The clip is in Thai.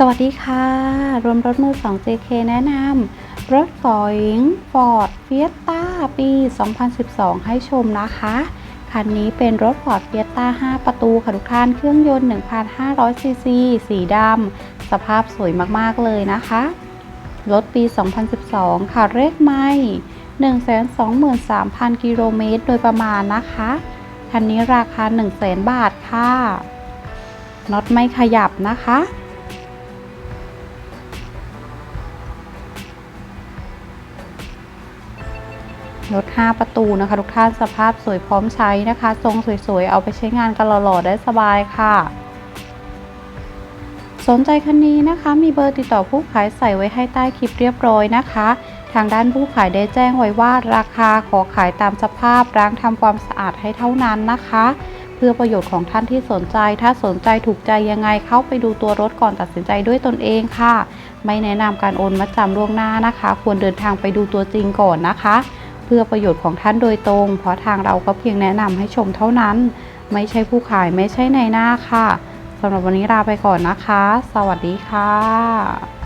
สวัสดีค่ะ รวมรถมือ 2 JK แนะนำรถฝอยง Ford Fiesta ปี 2012 ให้ชมนะคะ คันนี้เป็นรถ Ford Fiesta 5ประตูค่ะทุกท่านเครื่องยนต์ 1,500 ซีซี สีดำ สภาพสวยมาก ๆ เลยนะคะ รถปี 2012 ค่ะเลขไม่123,000 กิโลเมตรโดยประมาณนะคะ คันนี้ราคา 100,000บาทค่ะน็อตไม่ขยับนะคะ รถ 5 ประตูนะคะ ทุกท่านสภาพสวยพร้อมใช้นะคะ ทรงสวยๆ เอาไปใช้งานกันหล่อๆได้สบายค่ะ สนใจคันนี้นะคะ มีเบอร์ติดต่อผู้ขายใส่ไว้ให้ใต้คลิปเรียบร้อยนะคะ ทางด้านผู้ขายได้แจ้งไว้ว่าราคาขอขายตามสภาพล้างทำความสะอาดให้เท่านั้นนะคะ เพื่อประโยชน์ของท่านที่สนใจ ถ้าสนใจถูกใจยังไงเข้าไปดูตัวรถก่อนตัดสินใจด้วยตนเองค่ะ ไม่แนะนำการโอนมัดจำล่วงหน้านะคะ ควรเดินทางไปดูตัวจริงก่อนนะคะ เพื่อประโยชน์ของท่านโดยตรง เพราะทางเราก็เพียงแนะนำให้ชมเท่านั้น ไม่ใช่ผู้ขายไม่ใช่ในหน้าค่ะสำหรับวันนี้ลาไปก่อนนะคะ สวัสดีค่ะ